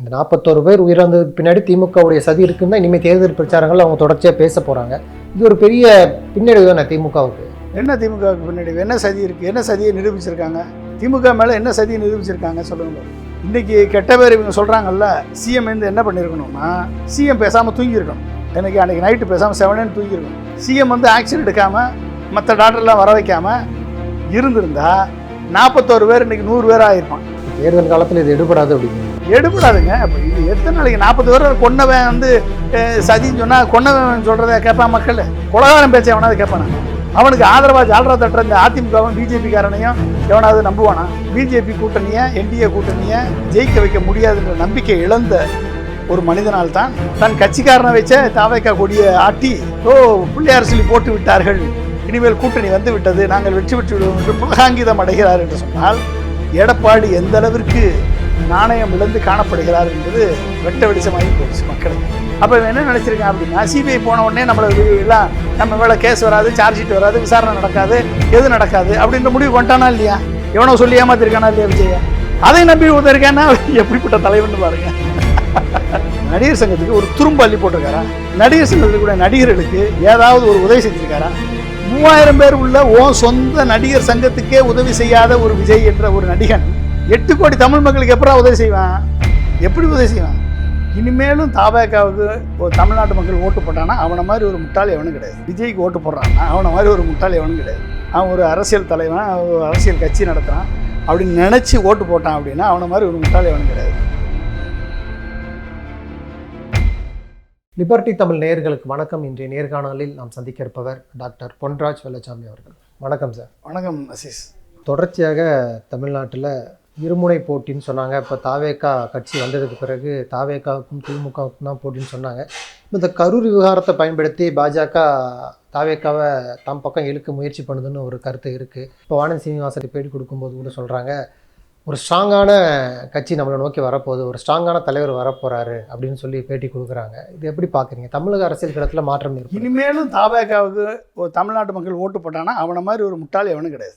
இந்த நாற்பத்தோரு பேர் உயிரிழந்ததுக்கு பின்னாடி திமுகவுடைய சதி இருக்குன்னு தான் இனிமேல் தேர்தல் பிரச்சாரங்கள் அவங்க தொடர்ச்சியாக பேச போகிறாங்க இது ஒரு பெரிய பின்னடைவு தானே திமுகவுக்கு? என்ன திமுகவுக்கு பின்னாடி என்ன சதி இருக்குது என்ன சதியை நிரூபிச்சிருக்காங்க? திமுக மேலே என்ன சதியை நிரூபிச்சிருக்காங்க சொல்லுங்க. இன்றைக்கி இன்னைக்கு கெட்ட பேர் இவங்க சொல்கிறாங்கல்ல சிஎம் வந்து என்ன பண்ணியிருக்கணும்னா சிஎம் பேசாமல் தூங்கியிருக்கணும். எனக்கு அன்றைக்கி நைட்டு பேசாமல் செவனேன்னு தூங்கியிருக்கணும். சிஎம் வந்து ஆக்ஷன் எடுக்காமல் மற்ற டாக்டர்லாம் வர வைக்காமல் இருந்திருந்தால் நாற்பத்தோரு பேர் இன்னைக்கு நூறு பேர் ஆகிருப்பான் தேர்தல் காலத்தில் இது எடுபடாது அப்படிங்க எடுபடாதுங்க. அப்போ இது எத்தனை நாளைக்கு? நாற்பது பேர் கொன்னவன் வந்து சதின்னு சொன்னால் கொன்னவன் சொல்கிறத கேட்பான் மக்கள். கொலகாரம் பேச்ச எவனாவது கேட்பானா? அவனுக்கு ஆதரவாக ஜால்ரா தட்டுற இந்த அதிமுகவும் பிஜேபிக்காரனையும் எவனாவது நம்புவானா? பிஜேபி கூட்டணியை என்டிஏ கூட்டணியை ஜெயிக்க வைக்க முடியாதுன்ற நம்பிக்கை இழந்த ஒரு மனிதனால் தான் தன் கட்சிக்காரனை வச்ச தாவைக்கா கொடியை ஆட்டி ஓ பிள்ளையார் சொல்லி போட்டு விட்டார்கள். இனிமேல் கூட்டணி வந்து விட்டது. நாங்கள் வெற்றி பெற்று விடுவோம் என்று புலகாங்கிதம் அடைகிறார் என்று சொன்னால் எடப்பாடி எந்த அளவிற்கு நாணயம் இழந்து காணப்படுகிறார் என்பது வெட்ட வெளிச்சமாகி போச்சு மக்களுக்கு அப்போ என்ன நினச்சிருக்கேன் அப்படின்னா சிபிஐ போன உடனே நம்மளை எல்லாம் நம்ம மேலே கேஸ் வராது சார்ஜ் ஷீட் வராது விசாரணை நடக்காது எது நடக்காது அப்படின்ற முடிவு கொண்டானா இல்லையா? எவனோ சொல்லி ஏமாத்திருக்கானா இல்லையா விஜயா? அதை நம்பி உதறிருக்கானா எப்படிப்பட்ட தலைவன் பாருங்க. நடிகர் சங்கத்துக்கு ஒரு துரும்பு அள்ளி போட்டிருக்காரா? நடிகர் சங்கத்துக்கு கூட நடிகர்களுக்கு ஏதாவது ஒரு உதவி செஞ்சிருக்காரா? மூவாயிரம் பேர் உள்ள ஓ சொந்த நடிகர் சங்கத்துக்கே உதவி செய்யாத ஒரு விஜய் என்ற ஒரு நடிகன் எட்டு கோடி தமிழ் மக்களுக்கு எப்படா உதவி செய்வான்? எப்படி உதவி செய்வான்? இனிமேலும் தாபாக்காவுக்கு ஒரு தமிழ்நாட்டு மக்கள் ஓட்டு போட்டானா அவனை மாதிரி ஒரு முட்டாள் எவனும் கிடையாது. விஜய்க்கு ஓட்டு போடுறான்னா அவனை மாதிரி ஒரு முட்டாள் எவனும் கிடையாது. அவன் ஒரு அரசியல் தலைவன் அவன் அரசியல் கட்சி நடத்துகிறான் அப்படின்னு நினச்சி ஓட்டு போட்டான் அப்படின்னா அவனை மாதிரி ஒரு முட்டாள் எவனும் கிடையாது. லிபர்டி தமிழ் நேயர்களுக்கு வணக்கம். இன்றைய நேர்காணலில் நாம் சந்திக்க இருப்பவர் டாக்டர் பொன்ராஜ் வெள்ளச்சாமி அவர்கள். வணக்கம் சார். வணக்கம் அசீஸ். தொடர்ச்சியாக தமிழ்நாட்டில் இருமுனை போட்டின்னு சொன்னாங்க. இப்போ தாவேக்கா கட்சி வந்ததுக்கு பிறகு தாவேக்காவுக்கும் திமுகவுக்கும் தான் போட்டின்னு சொன்னாங்க. இப்ப இந்த கரூர் விவகாரத்தை பயன்படுத்தி பாஜக தாவேக்காவை தம் பக்கம் இழுக்க முயற்சி பண்ணுதுன்னு ஒரு கருத்து இருக்குது இப்போ வானதி சீனிவாசன் பேட்டி கொடுக்கும்போது கூட சொல்கிறாங்க ஒரு ஸ்ட்ராங்கான கட்சி நம்மளை நோக்கி வரப்போகுது ஒரு ஸ்ட்ராங்கான தலைவர் வரப்போகிறாரு அப்படின்னு சொல்லி பேட்டி கொடுக்குறாங்க. இது எப்படி பார்க்குறீங்க தமிழக அரசியல் கிடத்தில் மாற்றம் இருக்கு இனிமேலும் தாவேகாவுக்கு ஒரு தமிழ்நாட்டு மக்கள் ஓட்டு போட்டானா அவனை மாதிரி ஒரு முட்டாளி எவனும் கிடையாது.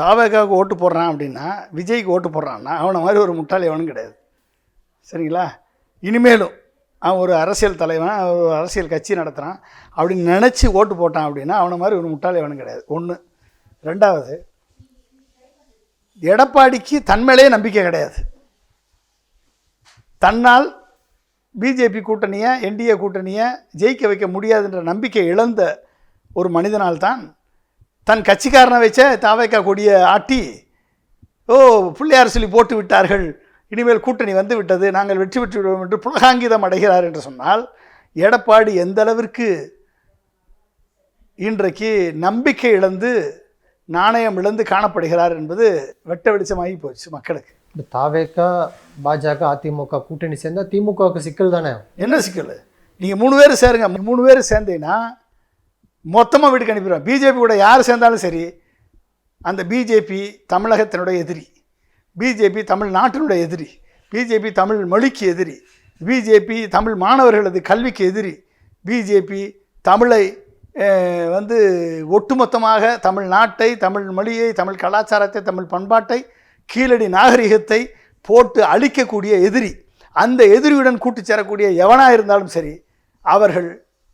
தாபாக்காவுக்கு ஓட்டு போடுறான் அப்படின்னா விஜய்க்கு ஓட்டு போடுறான்னா அவனை மாதிரி ஒரு முட்டாளி எவனும் கிடையாது. சரிங்களா? இனிமேலும் அவன் ஒரு அரசியல் தலைவன் அவன் ஒரு அரசியல் கட்சி நடத்துகிறான் அப்படின்னு நினச்சி ஓட்டு போட்டான் அப்படின்னா அவனை மாதிரி ஒரு முட்டாளி எவனும் கிடையாது. ஒன்று ரெண்டாவது எடப்பாடிக்கு தன்மேலே நம்பிக்கை கிடையாது. தன்னால் பிஜேபி கூட்டணியை என்டிஏ கூட்டணியை ஜெயிக்க வைக்க முடியாதுன்ற நம்பிக்கை இழந்த ஒரு மனிதனால்தான் தன் கட்சிக்காரனை வச்ச தாவைக்கா கொடியை ஆட்டி ஓ பிள்ளையார் சொல்லி போட்டு விட்டார்கள் இனிமேல் கூட்டணி வந்து விட்டது நாங்கள் வெற்றி பெற்று விடுவோம் என்று புலகாங்கிதம் அடைகிறார் என்று சொன்னால் எடப்பாடி எந்த அளவிற்கு இன்றைக்கு நம்பிக்கை இழந்து நாணயம் இழந்து காணப்படுகிறார் என்பது வெட்ட வெளிச்சமாகி போச்சு மக்களுக்கு. இந்த தாவேக்கா பாஜக அதிமுக கூட்டணி சேர்ந்தா திமுகவுக்கு சிக்கல் தானே? என்ன சிக்கல்? நீங்கள் மூணு பேர் சேருங்க. மூணு பேர் சேர்ந்தீங்கன்னா மொத்தமாக வீட்டுக்கு அனுப்பிடுவேன் பிஜேபி கூட யார் சேர்ந்தாலும் சரி அந்த பிஜேபி தமிழகத்தினுடைய எதிரி. பிஜேபி தமிழ்நாட்டினுடைய எதிரி. பிஜேபி தமிழ் மொழிக்கு எதிரி. பிஜேபி தமிழ் மாணவர்களது கல்விக்கு எதிரி. பிஜேபி தமிழை வந்து ஒட்டுமொத்தமாக தமிழ்நாட்டை தமிழ் மொழியை தமிழ் கலாச்சாரத்தை தமிழ் பண்பாட்டை கீழடி நாகரிகத்தை போட்டு அழிக்கக்கூடிய எதிரி அந்த எதிரியுடன் கூட்டு சேரக்கூடிய எவனாக இருந்தாலும் சரி அவர்கள்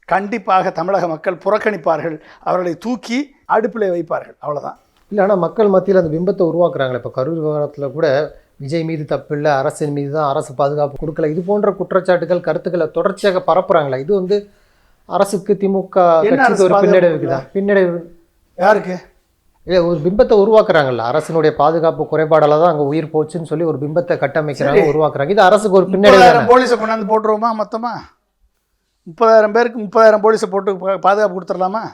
கண்டிப்பாக தமிழக மக்கள் புறக்கணிப்பார்கள் அவர்களை தூக்கி அடுப்பில் வைப்பார்கள். அவ்வளோதான் இல்லை ஆனால் மக்கள் மத்தியில் அந்த பிம்பத்தை உருவாக்குறாங்களே. இப்போ கரூர் விவகாரத்தில் கூட விஜய் மீது தப்பு இல்லை அரசின் மீது தான் அரசு பாதுகாப்பு கொடுக்கல. இது போன்ற குற்றச்சாட்டுகள் கருத்துக்களை தொடர்ச்சியாக பரப்புகிறாங்களே இது வந்து அரசுக்கு திமுக கட்சிக்கு ஒரு பின்னடைவு. யாருக்கு? இல்லை ஒரு பிம்பத்தை உருவாக்குறாங்கல்ல. அரசினுடைய பாதுகாப்பு குறைபாடால தான் அங்கே உயிர் போச்சுன்னு சொல்லி ஒரு பிம்பத்தை கட்டமைக்கிறாங்க. உருவாக்குறாங்க. இது அரசுக்கு ஒரு பின்னடைவு போலீஸை கொண்டாந்து போட்டுருவோமா மொத்தமா? முப்பதாயிரம் பேருக்கு முப்பதாயிரம் போலீஸை போட்டு பாதுகாப்பு கொடுத்துடலாமா?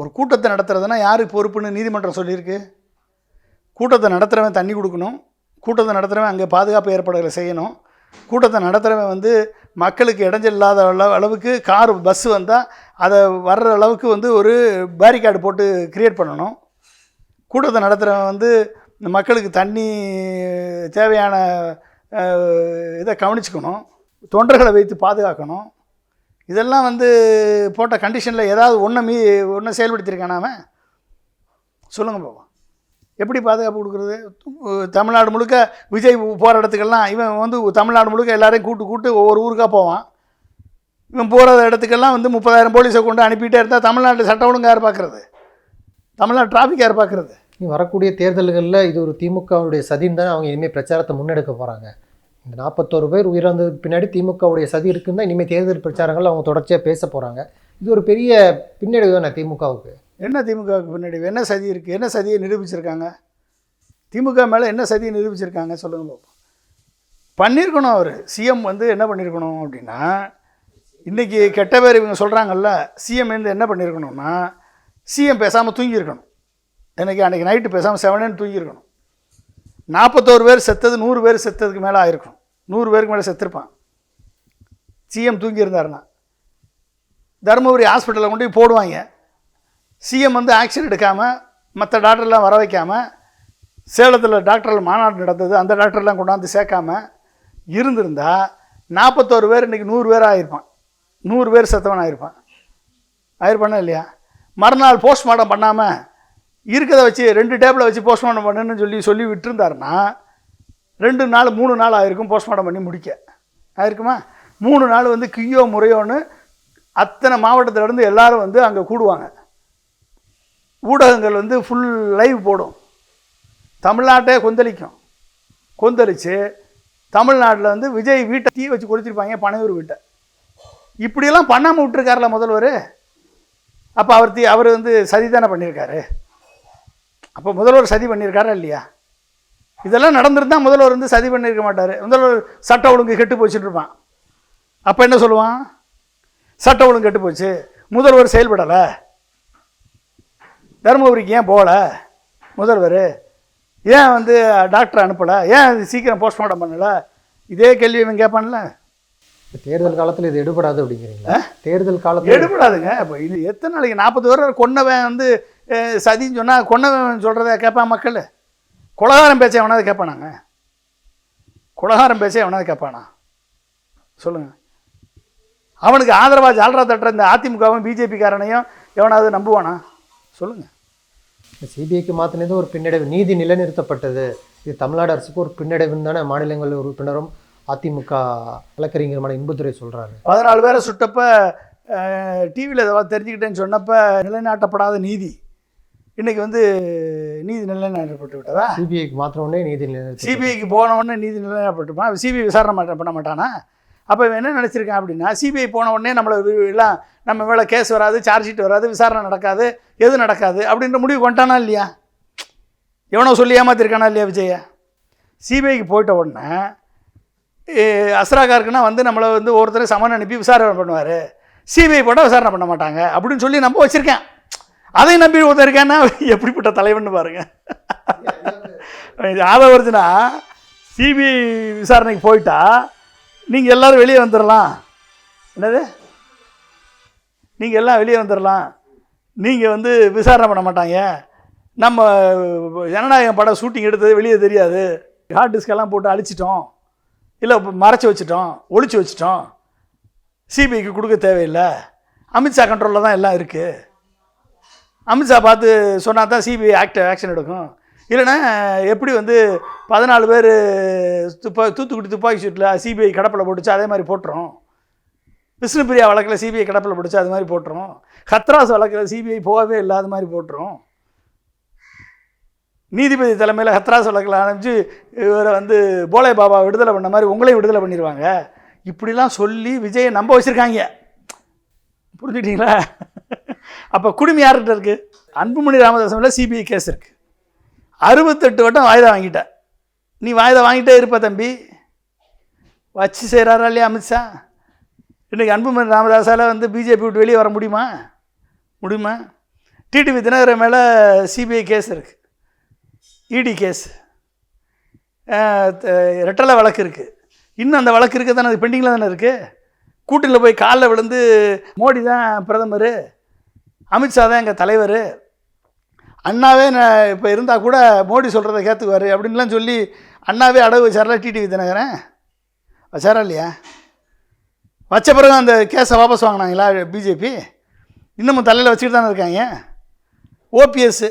ஒரு கூட்டத்தை நடத்துறதுன்னா யாரு பொறுப்புன்னு நீதிமன்றம் சொல்லியிருக்கு. கூட்டத்தை நடத்துகிறவன் தண்ணி கொடுக்கணும். கூட்டத்தை நடத்துகிறவன் அங்கே பாதுகாப்பு ஏற்பாடுகளை செய்யணும். கூட்டத்தை நடத்துகிறவன் வந்து மக்களுக்கு இடைஞ்சல் இல்லாத அளவு அளவுக்கு கார் பஸ் வந்தால் அதை வர்ற அளவுக்கு வந்து ஒரு பேரிகார்டு போட்டு க்ரியேட் பண்ணணும். கூட்டத்தை நடத்துகிறவன் வந்து இந்த மக்களுக்கு தண்ணி தேவையான இதை கவனிச்சுக்கணும். தொண்டர்களை வைத்து பாதுகாக்கணும். இதெல்லாம் வந்து போட்ட கண்டிஷனில் ஏதாவது ஒன்று மீ ஒன்று செயல்படுத்தியிருக்கானா அவன் சொல்லுங்கள் பாப்பா எப்படி பாதுகாப்பு கொடுக்குறது? தமிழ்நாடு முழுக்க விஜய் போகிற இடத்துக்கெல்லாம் இவன் வந்து தமிழ்நாடு முழுக்க எல்லாரையும் கூட்டு கூட்டு ஒவ்வொரு ஊருக்காக போவான். இவன் போகிற இடத்துக்கெல்லாம் வந்து முப்பதாயிரம் போலீஸை கொண்டு அனுப்பிட்டே இருந்தால் தமிழ்நாட்டில் சட்டம் ஒழுங்கு யார் பார்க்குறது தமிழ்நாடு டிராஃபிக் யார் பார்க்குறது வரக்கூடிய தேர்தல்களில் இது ஒரு திமுகவுடைய சதின்னு தான் அவங்க இனிமேல் பிரச்சாரத்தை முன்னெடுக்க போகிறாங்க இந்த நாற்பத்தோரு பேர் உயிரிழந்ததுக்கு பின்னாடி திமுகவுடைய சதி இருக்குன்னு தான் இனிமேல் தேர்தல் பிரச்சாரங்கள் அவங்க தொடர்ச்சியாக பேச போகிறாங்க இது ஒரு பெரிய பின்னடைவு தானே திமுகவுக்கு? என்ன திமுகவுக்கு பின்னாடி? என்ன சதி இருக்குது என்ன சதியை நிரூபிச்சிருக்காங்க? திமுக மேலே என்ன சதியை நிரூபிச்சிருக்காங்க? சொல்லுங்கள் பாப்போம். பண்ணியிருக்கணும் அவர். சிஎம் வந்து என்ன பண்ணியிருக்கணும் அப்படின்னா இன்றைக்கி கெட்ட பேர் இவங்க சொல்கிறாங்கல்ல சிஎம் வந்து என்ன பண்ணியிருக்கணும்னா சிஎம் பேசாமல் தூங்கியிருக்கணும். எனக்கு அன்றைக்கி நைட்டு பேசாமல் செவனேன்னு தூங்கியிருக்கணும். நாற்பத்தோரு பேர் செத்தது நூறு பேர் செத்ததுக்கு மேலே ஆயிருக்கணும் நூறு பேருக்கு மேலே செத்துருப்பான். சிஎம் தூங்கியிருந்தாருன்னா தருமபுரி ஹாஸ்பிட்டலில் கொண்டு போய் போடுவாங்க. சிஎம் வந்து ஆக்ஷன் எடுக்காமல் மற்ற டாக்டர்லாம் வர வைக்காமல் சேலத்தில் டாக்டர்கள் மாநாடு நடந்தது அந்த டாக்டர்லாம் கொண்டாந்து சேர்க்காம இருந்திருந்தால் நாற்பத்தோரு பேர் இன்றைக்கி நூறு பேர் ஆகிருப்பான் நூறு பேர் செத்தவன் ஆகிருப்பான் ஆயிருப்பானா இல்லையா? மறுநாள் போஸ்ட்மார்ட்டம் பண்ணாமல் இருக்கிறத வச்சு ரெண்டு டேபிளை வச்சு போஸ்ட்மார்ட்டம் பண்ணுன்னு சொல்லி சொல்லி விட்டுருந்தாருன்னா ரெண்டு நாள் மூணு நாள் ஆகிருக்கும் போஸ்ட்மார்ட்டம் பண்ணி முடிக்க. ஆயிருக்குமா? மூணு நாள் வந்து கியோ முறையோன்னு அத்தனை மாவட்டத்திலேருந்து இருந்து எல்லாரும் வந்து அங்கே கூடுவாங்க. ஊடகங்கள் வந்து ஃபுல் லைவ் போடும். தமிழ்நாட்டே கொந்தளிக்கும். கொந்தளித்து தமிழ்நாட்டில் வந்து விஜய் வீட்டை தீ வச்சு கொடுத்துருப்பாங்க பனையூர் வீட்டை. இப்படியெல்லாம் பண்ணாமல் விட்டுருக்காருல முதல்வர். அப்போ அவர் தீ அவர் வந்து சதி தானே பண்ணியிருக்காரு. அப்போ முதல்வர் சதி பண்ணியிருக்காரா இல்லையா? இதெல்லாம் நடந்திருந்தால் முதல்வர் வந்து சதி பண்ணியிருக்க மாட்டார். முதல்வர் சட்ட ஒழுங்கு கெட்டு போச்சுட்டு இருப்பான். அப்போ என்ன சொல்லுவான்? சட்ட ஒழுங்கு கெட்டு போச்சு. முதல்வர் செயல்படலை. தருமபுரிக்கு ஏன் போகல? முதல்வர் ஏன் வந்து டாக்டர் அனுப்பலை? ஏன் சீக்கிரம் போஸ்ட்மார்ட்டம் பண்ணலை? இதே கேள்வி இவன் கேட்பான்ல. தேர்தல் காலத்தில் இது எடுபடாது அப்படிங்கிறீங்களா? தேர்தல் காலத்தில் எடுபடாதுங்க. இப்போ இது எத்தனை நாளைக்கு? நாற்பது பேர் கொன்னவன் வந்து சதின்னு சொன்னால் கொன்னவன் சொல்கிறத கேட்பான் மக்கள். குலகாரம் பேச்ச எவனாவது கேட்பானாங்க குலகாரம் பேச்ச எவனாவது கேட்பானா? சொல்லுங்கள் அவனுக்கு ஆதரவாக ஜால்ரா தட்டுற இந்த அதிமுகவும் பிஜேபிக்காரனையும் எவனாவது நம்புவானா? சொல்லுங்கள் சிபிஐக்கு மாற்றினது ஒரு பின்னடைவு. நீதி நிலைநிறுத்தப்பட்டது. இது தமிழ்நாடு அரசுக்கு ஒரு பின்னடைவுன்னு தானே மாநிலங்கள் உறுப்பினரும் அதிமுக வழக்கறிஞருமான இன்பதுரை சொல்கிறாரு பதினாலு பேரை சுட்டப்ப டிவியில் ஏதாவது தெரிஞ்சுக்கிட்டேன்னு சொன்னப்ப நிலைநாட்டப்படாத நீதி. இன்னைக்கு வந்து நீதி நிலைநாட்டப்பட்டு விட்டதா? சிபிஐக்கு மாத்திரமே நீதி நிலைநிறுத்த சிபிஐக்கு போன உடனே நீதி நிலைநாட்டப்பட்டுமா? சிபிஐ விசாரணை பண்ண மாட்டானா? அப்போ இவன் என்ன நினச்சிருக்கான் அப்படின்னா சிபிஐ போன உடனே நம்மளை எல்லாம் நம்ம மேலே கேஸ் வராது சார்ஜ் ஷீட் வராது விசாரணை நடக்காது எது நடக்காது அப்படின்ற முடிவு கொண்டானா இல்லையா? எவனோ சொல்லி ஏமாத்திருக்கானா இல்லையா விஜய? சிபிஐக்கு போயிட்ட உடனே அஸ்ராகாருக்குன்னா வந்து நம்மளை வந்து ஒருத்தர் சமன் அனுப்பி விசாரணை பண்ணுவார். சிபிஐ போட்டால் விசாரணை பண்ண மாட்டாங்க அப்படின்னு சொல்லி நம்ப வச்சுருக்கேன். அதை நம்பி ஒருத்தன் இருக்கான்னா எப்படிப்பட்ட தலைவன் பாருங்கள் இது வருதுன்னா சிபிஐ விசாரணைக்கு போயிட்டா நீங்கள் எல்லோரும் வெளியே வந்துடலாம் என்னது? நீங்கள் எல்லாம் வெளியே வந்துடலாம் நீங்கள் வந்து விசாரணை பண்ண மாட்டாங்க. நம்ம ஜனநாயகம் படம் ஷூட்டிங் எடுத்தது வெளியே தெரியாது. ஹார்ட் டிஸ்கெல்லாம் போட்டு அழிச்சிட்டோம். இல்லை மறைச்சி வச்சிட்டோம். ஒழிச்சு வச்சிட்டோம். சிபிஐக்கு கொடுக்க தேவையில்லை. அமித்ஷா கண்ட்ரோலில் தான் எல்லாம் இருக்குது அமித்ஷா பார்த்து சொன்னால் தான் சிபிஐ ஆக்ட் ஆக்ஷன் எடுக்கும். இல்லைன்னா எப்படி வந்து பதினாலு பேர் துப்பா தூத்துக்குடி துப்பாக்கி சூட்டில் சிபிஐ கடப்பில் போட்டுச்சு அதே மாதிரி போட்டுரும் விஷ்ணுபிரியா வழக்கில் சிபிஐ கடப்பில் பிடிச்சி அது மாதிரி போட்டுரும் ஹத்ராஸ் வழக்கில் சிபிஐ போகவே இல்லை அது மாதிரி போட்டுரும் நீதிபதி தலைமையில் ஹத்ராஸ் வழக்கில் அனுப்பிச்சு இவரை வந்து போலே பாபா விடுதலை பண்ண மாதிரி உங்களையும் விடுதலை பண்ணிடுவாங்க இப்படிலாம் சொல்லி விஜயை நம்ப வச்சுருக்காங்க. புரிஞ்சுக்கிட்டீங்களா? அப்போ குடுமி யார்கிட்ட இருக்குது அன்புமணி ராமதாசமில் சிபிஐ கேஸ் இருக்குது அறுபத்தெட்டு வட்டம் வாய்தா வாங்கிட்டேன் நீ வாய்தா வாங்கிட்டே இருப்ப தம்பி. வச்சு செய்கிறாரா இல்லையா அமித்ஷா? இன்றைக்கி அன்புமணி ராமதாஸால் வந்து பிஜேபி விட்டு வெளியே வர முடியுமா? முடியுமா? டிடிவி தினகரன் மேலே சிபிஐ கேஸ் இருக்குது இடி கேஸ் ரெட்டலை வழக்கு இருக்குது இன்னும் அந்த வழக்கு இருக்க தானே அது பெண்டிங்கில் தானே இருக்குது கூட்டில் போய் காலில் விழுந்து மோடி தான் பிரதமர். அமித்ஷா தான் எங்கள் தலைவர். அண்ணாவே நான் இப்போ இருந்தால் கூட மோடி சொல்கிறத கேத்துக்குவார் அப்படின்லாம் சொல்லி அண்ணாவே அடகு வச்சார்ல டிடிவி தினகரன்? வச்சாரா இல்லையா? வச்ச பிறகு அந்த கேஸை வாபஸ் வாங்கினாங்களா பிஜேபி இன்னமும் தலையில் வச்சுட்டு தானே இருக்காங்க. ஓபிஎஸ்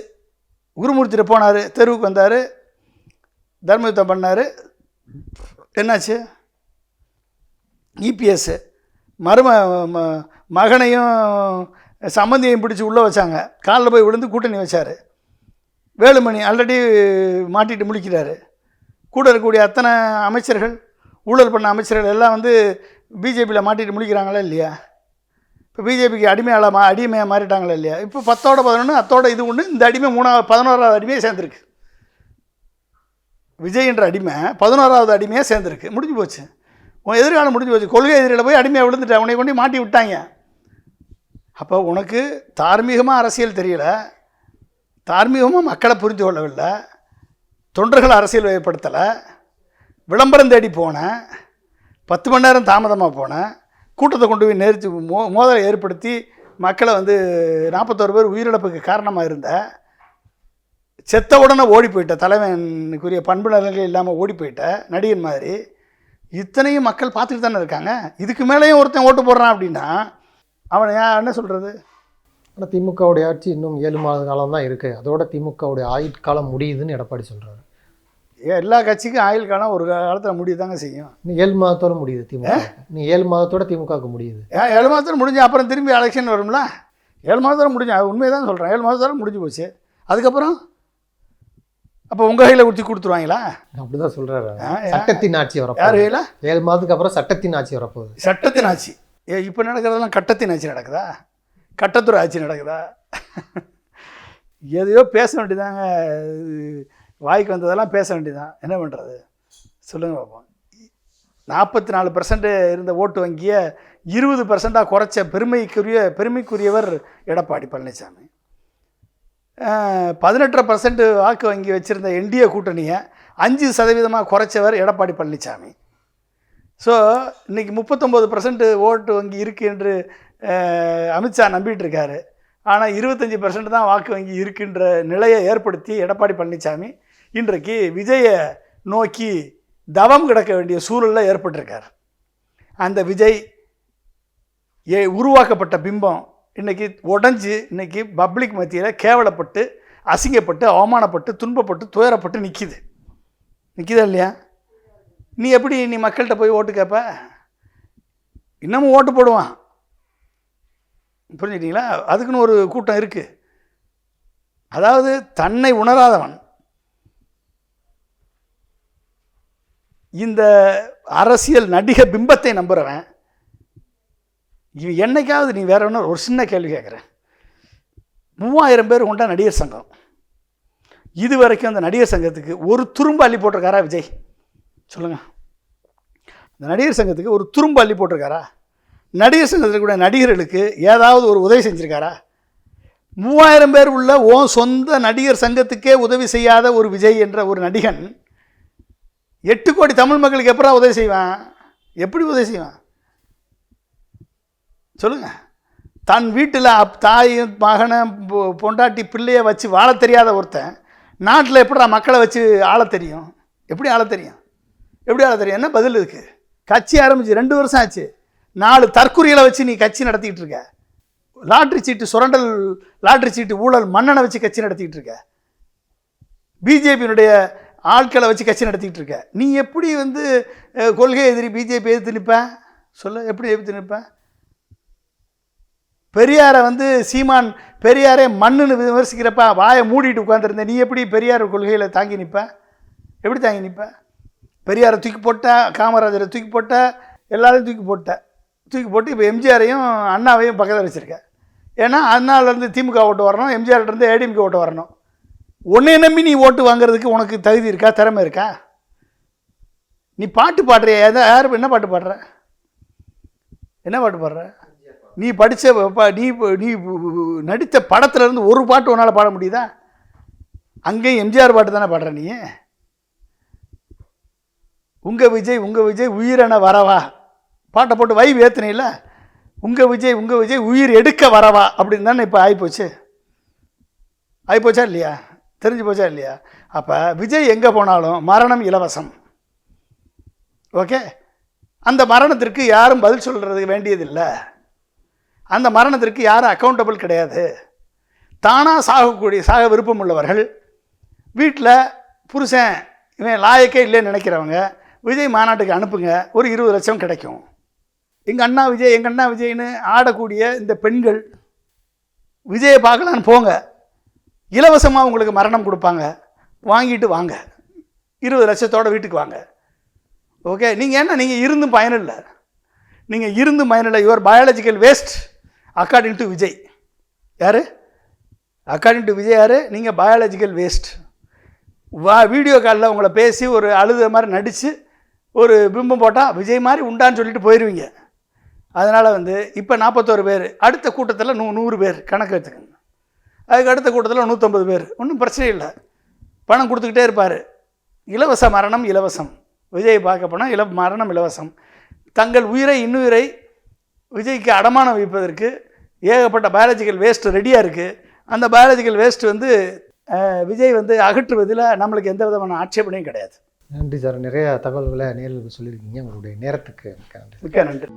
குருமூர்த்தியில் போனார் தெருவுக்கு வந்தார் தர்மயுத்தம் பண்ணார். என்னாச்சு? இபிஎஸ் மரும ம- மகனையும் சம்மந்தியையும் பிடிச்சி உள்ளே வச்சாங்க. காலில் போய் விழுந்து கூட்டணி வச்சார். வேலுமணி ஆல்ரெடி மாட்டிட்டு முழிக்கிறாரு. கூட இருக்கக்கூடிய அத்தனை அமைச்சர்கள் ஊழல் பண்ண அமைச்சர்கள் எல்லாம் வந்து பிஜேபியில் மாட்டிட்டு முடிக்கிறாங்களா இல்லையா? இப்போ பிஜேபிக்கு அடிமையாள மா அடிமையாக மாறிட்டாங்களா இல்லையா? இப்போ பத்தோட பதினொன்று அத்தோட இது ஒன்று இந்த அடிமை மூணாவது பதினோராவது அடிமையாக சேர்ந்துருக்கு. விஜய்ன்ற அடிமை பதினோராவது அடிமையாக சேர்ந்துருக்கு. முடிஞ்சு போச்சு. உன் எதிர்காலம் முடிஞ்சு போச்சு. கொள்கை எதிரில் போய் அடிமையாக விழுந்துட்டு அவனை கொண்டு மாட்டி விட்டாங்க. அப்போ உனக்கு தார்மீகமாக அரசியல் தெரியல. தார்மீகமாக மக்களை புரிந்து கொள்ளவில்லை. தொண்டர்கள் அரசியல் வகைப்படுத்தலை. விளம்பரம் தேடி போனேன். பத்து மணி நேரம் தாமதமாக போனேன். கூட்டத்தை கொண்டு போய் நேர்த்து மோ மோதலை ஏற்படுத்தி மக்களை வந்து நாற்பத்தோரு பேர் உயிரிழப்புக்கு காரணமாக இருந்த செத்த உடனே ஓடி போயிட்ட தலைவனுக்குரிய பண்பு நலன்கள் இல்லாமல் ஓடி போயிட்ட நடிகன் மாதிரி இத்தனையும் மக்கள் பார்த்துட்டு தானே இருக்காங்க. இதுக்கு மேலேயும் ஒருத்தன் ஓட்டு போடுறான் அப்படின்னா அவன் ஏன் என்ன சொல்கிறது ஆனால் திமுகவுடைய ஆட்சி இன்னும் ஏழு மாத காலம் தான் இருக்குது அதோட திமுகவுடைய ஆயுட்காலம் முடியுதுன்னு எடப்பாடி சொல்கிறாரு எல்லா கட்சிக்கும் ஆயுள் காலம் ஒரு காலத்தில் முடிய தாங்க செய்யும். இன்னும் ஏழு மாதத்தோட முடியுது திமுக. இன்னும் ஏழு மாதத்தோட திமுகவுக்கு முடியுது. ஏழு மாதத்தில் முடிஞ்சு அப்புறம் திரும்பி எலெக்ஷன் வரும்ல? ஏழு மாதத்தோட முடிஞ்சு அது உண்மையை தான் சொல்கிறேன் ஏழு மாதத்தோட முடிஞ்சு போச்சு. அதுக்கப்புறம்? அப்போ உங்கள் கையில் ஊற்றி கொடுத்துருவாங்களா? அப்படிதான் சொல்றாரு. ஆ, யா- சட்டத்தின் ஆட்சி யார் வரப்போகுது கையில்? ஏழு மாதத்துக்கு அப்புறம் சட்டத்தின் ஆட்சி வரப்போகுது. சட்டத்தின் ஆட்சி. ஏ இப்போ நடக்கிறதெல்லாம் கட்டத்தின் ஆட்சி நடக்குதா? கட்டத்துறை ஆட்சி நடக்குதா? எதையோ பேச வேண்டியதாங்க வாய்க்கு வந்ததெல்லாம் பேச வேண்டியதான் என்ன பண்ணுறது சொல்லுங்கள் பார்ப்போம் நாற்பத்தி நாலு பர்சன்ட் இருந்த ஓட்டு வங்கியை இருபது பர்சண்ட்டாக குறைச்ச பெருமைக்குரிய பெருமைக்குரியவர் எடப்பாடி பழனிசாமி. பதினெட்டரை பர்சன்ட் வாக்கு வங்கி வச்சுருந்த என்டிஏ கூட்டணியை அஞ்சு சதவீதமாக குறைச்சவர் எடப்பாடி பழனிசாமி. ஸோ இன்றைக்கி முப்பத்தொம்போது பர்சன்ட் ஓட்டு வங்கி இருக்குது என்று அமித்ஷா நம்பிகிட்டு இருக்காரு ஆனால் இருபத்தஞ்சி பர்சன்ட் தான் வாக்கு வங்கி இருக்குன்ற நிலையை ஏற்படுத்தி எடப்பாடி பழனிசாமி இன்றைக்கு விஜயை நோக்கி தவம் கிடக்க வேண்டிய சூழலில் ஏற்பட்டிருக்கார். அந்த விஜய் ஏ உருவாக்கப்பட்ட பிம்பம் இன்றைக்கி உடஞ்சி இன்றைக்கி பப்ளிக் மத்தியில் கேவலப்பட்டு அசிங்கப்பட்டு அவமானப்பட்டு துன்பப்பட்டு துயரப்பட்டு நிற்கிது நிற்கிதா இல்லையா? நீ எப்படி நீ மக்கள்கிட்ட போய் ஓட்டு கேட்ப இன்னமும் ஓட்டு போடுவான். புரிஞ்சுக்கிட்டீங்களா? அதுக்குன்னு ஒரு கூட்டம் இருக்குது அதாவது தன்னை உணராதவன் இந்த அரசியல் நடிக பிம்பத்தை நம்புகிறவன் இவன் என்னைக்காவது நீ வேற ஒன்று ஒரு சின்ன கேள்வி கேட்குறேன் மூவாயிரம் பேர் கொண்ட நடிகர் சங்கம். இது வரைக்கும் அந்த நடிகர் சங்கத்துக்கு ஒரு துரும்பு அள்ளி போட்டிருக்காரா விஜய்? சொல்லுங்கள் இந்த நடிகர் சங்கத்துக்கு ஒரு துரும்பு அள்ளி போட்டிருக்காரா? நடிகர் சங்கத்தில் கூட நடிகர்களுக்கு ஏதாவது ஒரு உதவி செஞ்சுருக்காரா? மூவாயிரம் பேர் உள்ள ஓ சொந்த நடிகர் சங்கத்துக்கே உதவி செய்யாத ஒரு விஜய் என்ற ஒரு நடிகன் எட்டு கோடி தமிழ் மக்களுக்கு எப்படா உதவி செய்வான்? எப்படி உதவி செய்வான்? சொல்லுங்கள் தன் வீட்டில் அப் தாயும் மகனை பொ- பொண்டாட்டி பிள்ளைய வச்சு வாழ தெரியாத ஒருத்தன் நாட்டில் எப்படிடா மக்களை வச்சு ஆள தெரியும்? எப்படி ஆள தெரியும்? எப்படி ஆள தெரியும்? என்ன பதில் இருக்கு கட்சி ஆரம்பிச்சு ரெண்டு வருஷம் ஆச்சு. நாலு தற்குறிகளை வச்சு நீ கட்சி நடத்திக்கிட்டு இருக்க. லாட்ரி சீட்டு சுரண்டல் லாட்ரி சீட்டு ஊழல் மன்னனை வச்சு கட்சி நடத்திக்கிட்டு இருக்க. பிஜேபியினுடைய ஆட்களை வச்சு கட்சி நடத்திக்கிட்டு இருக்க. நீ எப்படி வந்து கொள்கை எதிரி பிஜேபி எதிர்த்து நிற்ப சொல்லு எப்படி எதிர்த்து நிற்ப பெரியாரை வந்து சீமான் பெரியாரே மண்ணுன்னு விமர்சிக்கிறப்ப வாயை மூடிட்டு உட்காந்துருந்த நீ எப்படி பெரியார் கொள்கையில் தாங்கி நிற்ப எப்படி தாங்கி நிற்ப பெரியாரை தூக்கி போட்ட காமராஜரை தூக்கி போட்ட எல்லாரையும் தூக்கி போட்ட. தூக்கி போட்டு இப்போ எம்ஜிஆரையும் அண்ணாவையும் பக்கத்தில் வச்சுருக்க. ஏன்னா அண்ணாவிலேருந்து திமுக ஓட்டு வரணும் எம்ஜிஆர்லேருந்து ஏடிஎம்கே ஓட்டு வரணும். உன்னை நம்பி நீ ஓட்டு வாங்குறதுக்கு உனக்கு தகுதி இருக்கா? திறமை இருக்கா? நீ பாட்டு பாடுறியா? எதை யார் என்ன பாட்டு பாடுற? என்ன பாட்டு பாடுற? நீ படித்த நீ நீ நடித்த படத்துலேருந்து ஒரு பாட்டு உன்னால் பாட முடியுதா? அங்கேயும் எம்ஜிஆர் பாட்டு தானே பாடுற நீ? உங்கள் விஜய் உங்கள் விஜய் உயிரென வரவா? பாட்டை போட்டு வைவ் ஏத்துனையில உங்கள் விஜய் உங்கள் விஜய் உயிர் எடுக்க வரவா? அப்படின்னு தானே இப்போ ஆகிப்போச்சு ஆகிப்போச்சா இல்லையா? தெரிஞ்சு போச்சா இல்லையா? அப்போ விஜய் எங்கே போனாலும் மரணம் இலவசம். ஓகே? அந்த மரணத்திற்கு யாரும் பதில் சொல்கிறது வேண்டியதில்லை. அந்த மரணத்திற்கு யாரும் அக்கௌண்டபிள் கிடையாது. தானாக சாகக்கூடிய சாக விருப்பம் உள்ளவர்கள் வீட்டில் புருஷன் இவன் லாயக்கே இல்லைன்னு நினைக்கிறவங்க விஜய் மாநாட்டுக்கு அனுப்புங்க ஒரு இருபது லட்சம் கிடைக்கும். எங்கள் அண்ணா விஜய் எங்கள் அண்ணா விஜய்னு ஆடக்கூடிய இந்த பெண்கள் விஜயை பார்க்கலான்னு போங்க. இலவசமாக உங்களுக்கு மரணம் கொடுப்பாங்க. வாங்கிட்டு வாங்க. இருபது லட்சத்தோட வீட்டுக்கு வாங்க. ஓகே நீங்கள் என்ன? நீங்கள் இருந்தும் பயனில்லை. நீங்கள் இருந்தும் பயனில்லை. Your biological waste according to Vijay யார்? அக்கார்டிங் டு விஜய் யார்? நீங்கள் பயாலஜிக்கல் வேஸ்ட் வா வீடியோ காலில் உங்களை பேசி ஒரு அழுத மாதிரி நடித்து ஒரு பிம்பம் போட்டால் விஜய் மாதிரி உண்டான்னு சொல்லிட்டு போயிடுவீங்க அதனால் வந்து இப்போ நாற்பத்தோரு பேர் அடுத்த கூட்டத்தில் நூ நூறு பேர் கணக்கு எடுத்துக்கோங்க. அதுக்கு அடுத்த கூட்டத்தில் நூற்றம்பது பேர். ஒன்றும் பிரச்சனை இல்லை. பணம் கொடுத்துக்கிட்டே இருப்பார். இலவச மரணம் இலவசம். விஜய் பார்க்க போனால் இல மரணம் இலவசம். தங்கள் உயிரை இன்னுயிரை விஜய்க்கு அடமானம் வைப்பதற்கு ஏகப்பட்ட பயாலஜிக்கல் வேஸ்ட் ரெடியாக இருக்குது அந்த பயாலஜிக்கல் வேஸ்ட் வந்து விஜய் வந்து அகற்றுவதில் நம்மளுக்கு எந்த விதமான ஆட்சேபனையும் கிடையாது. நன்றி சார். நிறைய தகவல்களை நேரில் சொல்லியிருக்கீங்க. உங்களுடைய நேரத்துக்கு மிக்க நன்றி.